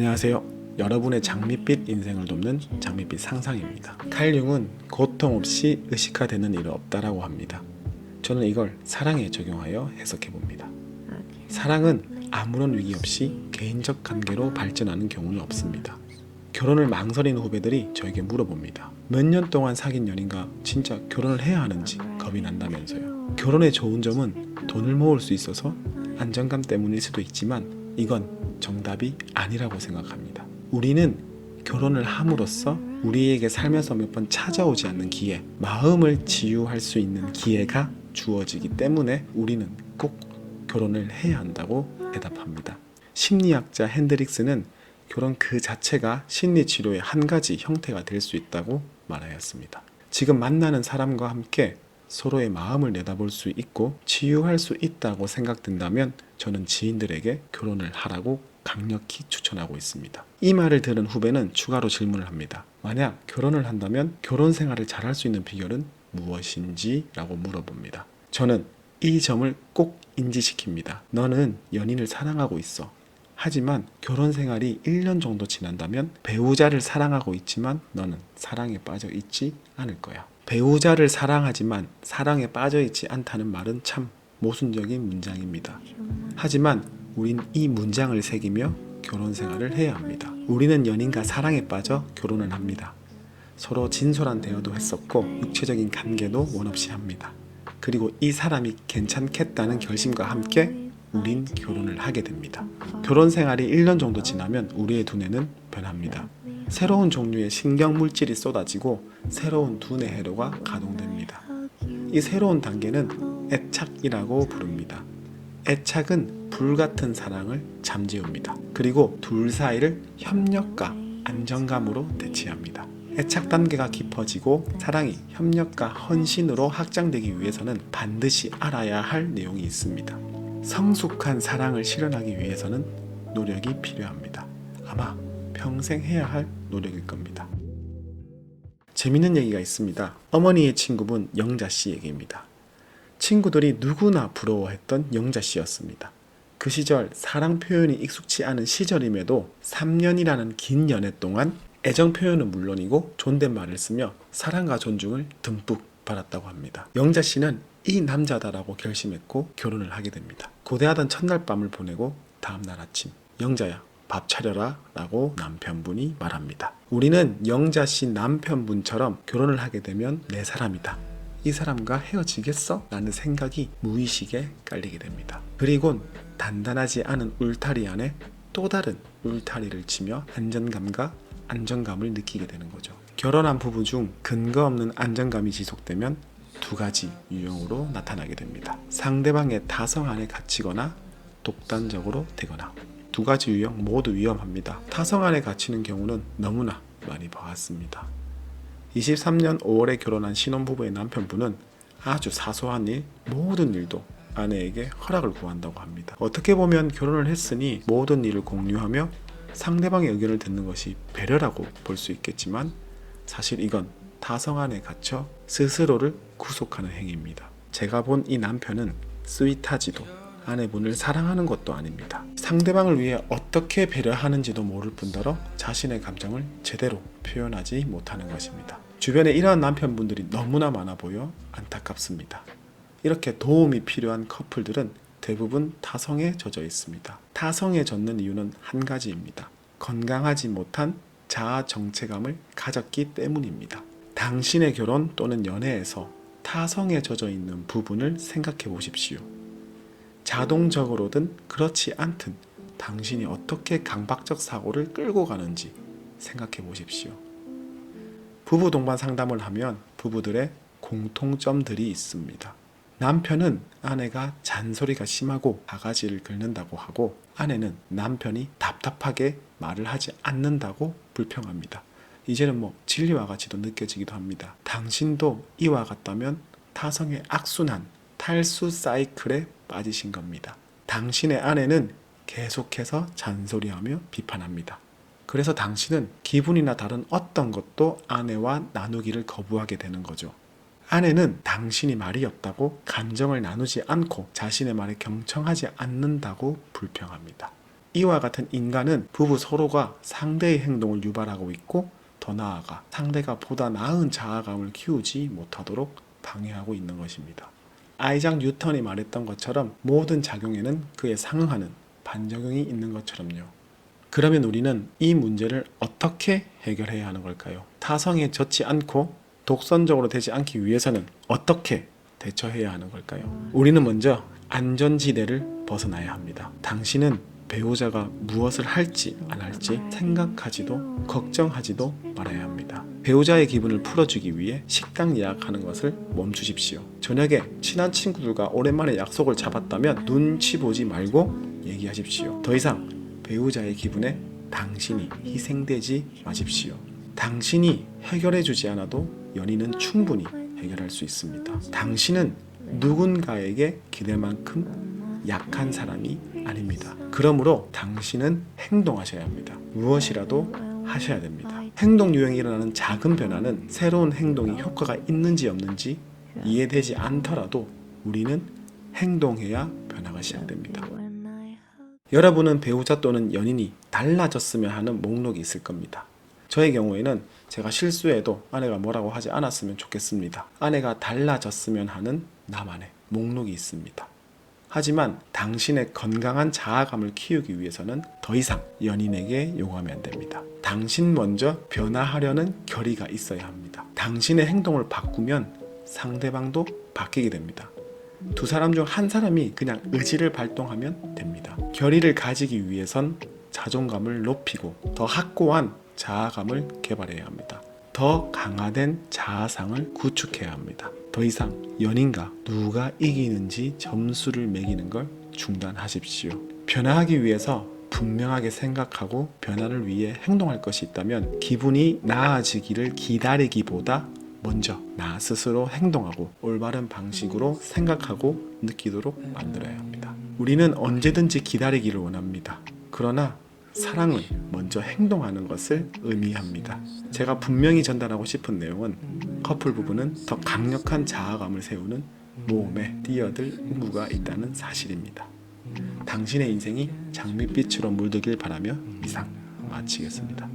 안녕하세요. 여러분의 장밋빛 인생을 돕는 장밋빛 상상입니다. 칼 융은 고통 없이 의식화되는 일은 없다라고 합니다. 저는 이걸 사랑에 적용하여 해석해 봅니다. 사랑은 아무런 위기 없이 개인적 관계로 발전하는 경우는 없습니다. 결혼을 망설이는 후배들이 저에게 물어봅니다. 몇 년 동안 사귄 연인과 진짜 결혼을 해야 하는지 겁이 난다면서요. 결혼의 좋은 점은 돈을 모을 수 있어서 안정감 때문일 수도 있지만 이건 정답이 아니라고 생각합니다. 우리는 결혼을 함으로써 우리에게 살면서 몇 번 찾아오지 않는 기회, 마음을 치유할 수 있는 기회가 주어지기 때문에 우리는 꼭 결혼을 해야 한다고 대답합니다. 심리학자 핸드릭스는 결혼 그 자체가 심리 치료의 한 가지 형태가 될 수 있다고 말하였습니다. 지금 만나는 사람과 함께 서로의 마음을 내다볼 수 있고 치유할 수 있다고 생각된다면 저는 지인들에게 결혼을 하라고 강력히 추천하고 있습니다. 이 말을 들은 후배는 추가로 질문을 합니다. 만약 결혼을 한다면 결혼 생활을 잘할 수 있는 비결은 무엇인지? 라고 물어봅니다. 저는 이 점을 꼭 인지시킵니다. 너는 연인을 사랑하고 있어. 하지만 결혼 생활이 1년 정도 지난다면 배우자를 사랑하고 있지만 너는 사랑에 빠져 있지 않을 거야. 배우자를 사랑하지만 사랑에 빠져 있지 않다는 말은 참 모순적인 문장입니다. 하지만 우린 이 문장을 새기며 결혼 생활을 해야 합니다. 우리는 연인과 사랑에 빠져 결혼을 합니다. 서로 진솔한 대화도 했었고 육체적인 관계도 원 없이 합니다. 그리고 이 사람이 괜찮겠다는 결심과 함께 우린 결혼을 하게 됩니다. 결혼 생활이 1년 정도 지나면 우리의 두뇌는 변합니다. 새로운 종류의 신경 물질이 쏟아지고 새로운 두뇌 회로가 가동됩니다. 이 새로운 단계는 애착이라고 부릅니다. 애착은 불같은 사랑을 잠재웁니다. 그리고 둘 사이를 협력과 안정감으로 대체합니다. 애착 단계가 깊어지고 사랑이 협력과 헌신으로 확장되기 위해서는 반드시 알아야 할 내용이 있습니다. 성숙한 사랑을 실현하기 위해서는 노력이 필요합니다. 아마 평생 해야 할 노력일 겁니다. 재밌는 얘기가 있습니다. 어머니의 친구분 영자 씨 얘기입니다. 친구들이 누구나 부러워했던 영자 씨였습니다. 그 시절 사랑 표현이 익숙치 않은 시절임에도 3년이라는 긴 연애 동안 애정 표현은 물론이고 존댓말을 쓰며 사랑과 존중을 듬뿍 받았다고 합니다. 영자 씨는 이 남자다라고 결심했고 결혼을 하게 됩니다. 고대하던 첫날 밤을 보내고 다음날 아침 영자야 밥 차려라 라고 남편분이 말합니다. 우리는 영자 씨 남편분처럼 결혼을 하게 되면 내 사람이다. 이 사람과 헤어지겠어? 라는 생각이 무의식에 깔리게 됩니다. 그리곤 단단하지 않은 울타리 안에 또 다른 울타리를 치며 안전감과 안정감을 느끼게 되는 거죠. 결혼한 부부 중 근거 없는 안정감이 지속되면 두 가지 유형으로 나타나게 됩니다. 상대방의 타성 안에 갇히거나 독단적으로 되거나 두 가지 유형 모두 위험합니다. 타성 안에 갇히는 경우는 너무나 많이 봐왔습니다. 23년 5월에 결혼한 신혼부부의 남편분은 아주 사소한 일, 모든 일도 아내에게 허락을 구한다고 합니다. 어떻게 보면 결혼을 했으니 모든 일을 공유하며 상대방의 의견을 듣는 것이 배려라고 볼 수 있겠지만 사실 이건 타성 안에 갇혀 스스로를 구속하는 행위입니다. 제가 본 이 남편은 스윗하지도 아내분을 사랑하는 것도 아닙니다. 상대방을 위해 어떻게 배려하는지도 모를 뿐더러 자신의 감정을 제대로 표현하지 못하는 것입니다. 주변에 이러한 남편분들이 너무나 많아 보여 안타깝습니다. 이렇게 도움이 필요한 커플들은 대부분 타성에 젖어 있습니다. 타성에 젖는 이유는 한 가지입니다. 건강하지 못한 자아 정체감을 가졌기 때문입니다. 당신의 결혼 또는 연애에서 타성에 젖어 있는 부분을 생각해 보십시오. 자동적으로든 그렇지 않든 당신이 어떻게 강박적 사고를 끌고 가는지 생각해 보십시오. 부부 동반 상담을 하면 부부들의 공통점들이 있습니다. 남편은 아내가 잔소리가 심하고 바가지를 긁는다고 하고 아내는 남편이 답답하게 말을 하지 않는다고 불평합니다. 이제는 뭐 진리와 같이도 느껴지기도 합니다. 당신도 이와 같다면 타성의 악순환, 탈수 사이클에 빠지신 겁니다. 당신의 아내는 계속해서 잔소리하며 비판합니다. 그래서 당신은 기분이나 다른 어떤 것도 아내와 나누기를 거부하게 되는 거죠. 아내는 당신이 말이 없다고 감정을 나누지 않고 자신의 말에 경청하지 않는다고 불평합니다. 이와 같은 인간은 부부 서로가 상대의 행동을 유발하고 있고 더 나아가 상대가 보다 나은 자아감을 키우지 못하도록 방해하고 있는 것입니다. 아이작 뉴턴이 말했던 것처럼 모든 작용에는 그에 상응하는 반작용이 있는 것처럼요. 그러면 우리는 이 문제를 어떻게 해결해야 하는 걸까요? 타성에 젖지 않고 독선적으로 되지 않기 위해서는 어떻게 대처해야 하는 걸까요? 우리는 먼저 안전지대를 벗어나야 합니다. 당신은 배우자가 무엇을 할지 안 할지 생각하지도 걱정하지도 말아야 합니다. 배우자의 기분을 풀어주기 위해 식당 예약하는 것을 멈추십시오. 저녁에 친한 친구들과 오랜만에 약속을 잡았다면 눈치 보지 말고 얘기하십시오. 더 이상 배우자의 기분에 당신이 희생되지 마십시오. 당신이 해결해주지 않아도 연인은 충분히 해결할 수 있습니다. 당신은 누군가에게 기댈 만큼 약한 사람이 아닙니다. 그러므로 당신은 행동하셔야 합니다. 무엇이라도 하셔야 됩니다. 행동 유형이 일어나는 작은 변화는 새로운 행동이 효과가 있는지 없는지 이해되지 않더라도 우리는 행동해야 변화가 시작됩니다. 여러분은 배우자 또는 연인이 달라졌으면 하는 목록이 있을 겁니다. 저의 경우에는 제가 실수해도 아내가 뭐라고 하지 않았으면 좋겠습니다. 아내가 달라졌으면 하는 나만의 목록이 있습니다. 하지만 당신의 건강한 자아감을 키우기 위해서는 더 이상 연인에게 요구하면 안 됩니다. 당신 먼저 변화하려는 결의가 있어야 합니다. 당신의 행동을 바꾸면 상대방도 바뀌게 됩니다. 두 사람 중 한 사람이 그냥 의지를 발동하면 됩니다. 결의를 가지기 위해선 자존감을 높이고 더 확고한 자아감을 개발해야 합니다. 더 강화된 자아상을 구축해야 합니다. 더 이상 연인과 누가 이기는지 점수를 매기는 걸 중단하십시오. 변화하기 위해서 분명하게 생각하고 변화를 위해 행동할 것이 있다면 기분이 나아지기를 기다리기보다 먼저 나 스스로 행동하고 올바른 방식으로 생각하고 느끼도록 만들어야 합니다. 우리는 언제든지 기다리기를 원합니다. 그러나 사랑은 먼저 행동하는 것을 의미합니다. 제가 분명히 전달하고 싶은 내용은 커플 부부는 더 강력한 자아감을 세우는 모험에 뛰어들 의무가 있다는 사실입니다. 당신의 인생이 장밋빛으로 물들길 바라며 이상 마치겠습니다.